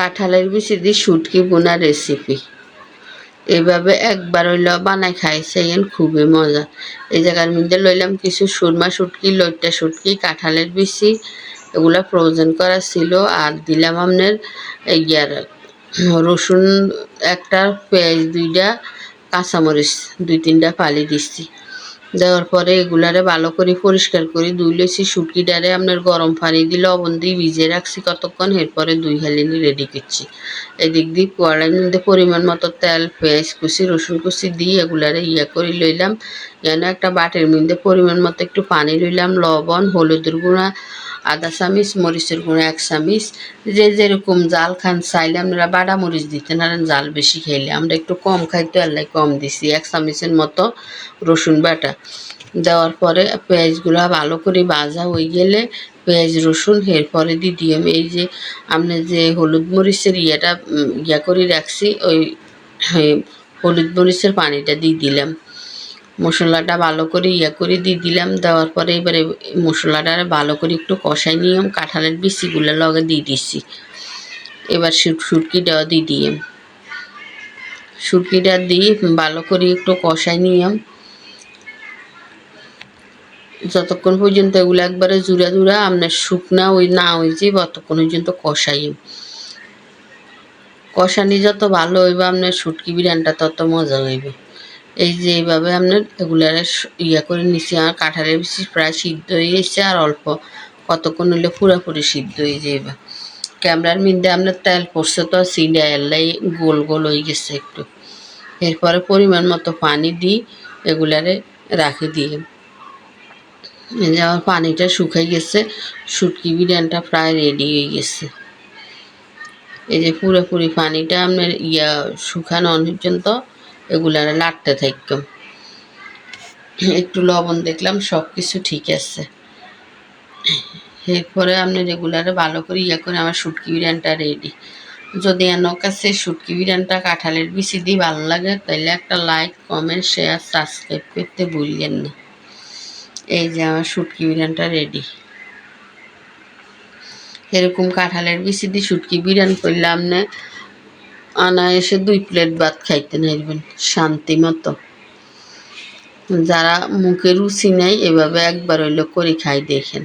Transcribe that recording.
কাঁঠালের বিচি দিয়ে শুটকি বোনা রেসিপি এইভাবে একবার হইল বানাই খাইছেন খুবই মজা। এই জায়গার মধ্যে লইলাম কিছু সুরমা শুটকি লইটা শুটকি, কাঁঠালের বিচি এগুলা ফ্রোজেন করা ছিল। আর দিলাম আপনার ইয়ার রসুন একটা, পেঁয়াজ দুইটা, কাঁচামরিচ দুই তিনটা ফালি দিচ্ছি দেওয়ার পরে এগুলারে ভালো করে পরিষ্কার করে দুই লইছি শুটকিটারে আপনার গরম পানি দিয়ে লবণ দিয়ে ভিজে রাখছি কতক্ষণ, এরপরে দুই হালিনি রেডি করছি। এদিক দিয়ে কড়াইয়ের মধ্যে পরিমাণ মতো তেল, পেঁয়াজ কুচি, রসুন কুচি দিয়ে এগুলারে ইয়া করে লইলাম। যেন একটা বাটির মধ্যে পরিমাণ মতো একটু পানি লইলাম, লবণ, হলুদের গুঁড়া আদা চামিচ মরিচের গুঁড়া এক চামিচ। যে যেরকম জাল খান চাইলে আপনারা বাড়া মরিচ দিতে নারেন জাল বেশি খাইলে। আমরা একটু কম খাইতে আল্লাহ কম দিছি এক চামিচের মতো রসুন বাটা। দেওয়ার পরে পেঁয়াজগুলো ভালো করে ভাজা হয়ে গেলে পেঁয়াজ রসুন এরপরে দিয়ে আমি এই যে আপনি যে হলুদ মরিচের ইয়েটা ইয়া করে রাখছি ওই হ্যাঁ, হলুদ মরিচের পানিটা দিয়ে দিলাম। মশলাটা ভালো করে ইয়া করে দিয়ে দিলাম। দেওয়ার পরে এবারে মশলাটা ভালো করে একটু কষাই নিয়ম কাঁঠালের বিচিগুলো লগে দিয়ে দিচ্ছি এবার সুটকিটা দিয়ে দিয়ে সুটকিটা দিয়ে ভালো করে একটু কষাই নিয়ম। যতক্ষণ পর্যন্ত এগুলো একবারে জুড়া জুড়া আপনার শুকনা ওই না হয়েছে ততক্ষণ পর্যন্ত কষাই কষানি যত ভালো হইবে আপনার শুটকি বিরিয়ানিটা তত মজা হইবে। এই যে এইভাবে আপনার এগুলার ইয়া করে নিচ্ছি আর কাঁঠালের বেশি প্রায় সিদ্ধ হয়ে গেছে আর অল্প। কতক্ষণ হইলে পুরাপুরি সিদ্ধ হয়ে যাবে ক্যামেরার মধ্যে আপনার তেল পড়ছে তো, সিডা গোল গোল হয়ে গেছে একটু। এরপরে পরিমাণ মতো পানি দিই, এগুলারে রাখি দিয়ে। এই যে আমার পানিটা শুকাই গেছে, শুটকি বিরিয়ানিটা প্রায় রেডি হয়ে গেছে। এই যে পুরোপুরি পানিটা আপনার ইয়া শুকানো পর্যন্ত এগুলারে লাটতে থাকতাম একটু লবণ দেখলাম সব কিছু ঠিক আছে। এরপরে আপনি রেগুলারে ভালো করে ইয়া করে আমার শুটকি বিরিয়ানিটা রেডি যদি আমার কাছে শুটকি বিরিয়ানিটা কাঁঠালের বিচি দিয়ে ভালো লাগে তাহলে একটা লাইক কমেন্ট শেয়ার সাবস্ক্রাইব করতে ভুলবেন না। এই যে আমার শুটকি বিরিয়ানিটা রেডি এরকম কাঁঠালের বিচি দিয়ে শুটকি বিরিয়ানি করলে আপনি অনায়াসে দুই প্লেট ভাত খাইতে নাইবেন শান্তি মতো। যারা মুখে রুচি নেয় এভাবে একবার হইল করে খাই দেখেন।